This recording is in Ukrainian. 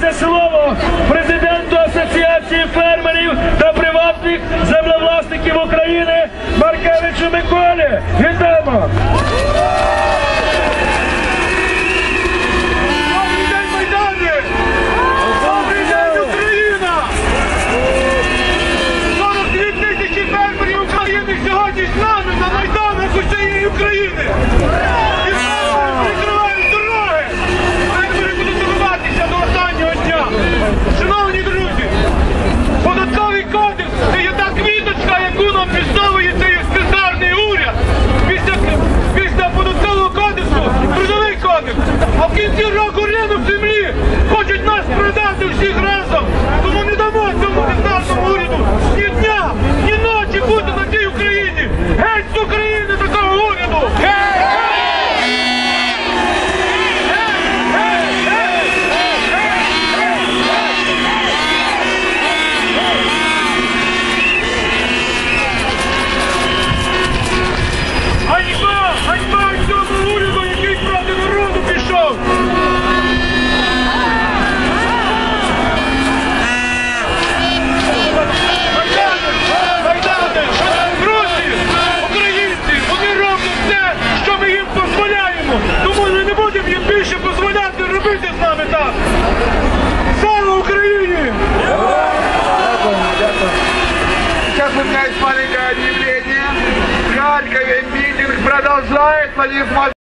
Це слово президенту Асоціації фермерів та приватних землевласників України Маркевичу Миколі. Будет маленькое объявление. В Харькове митинг продолжает. Владимир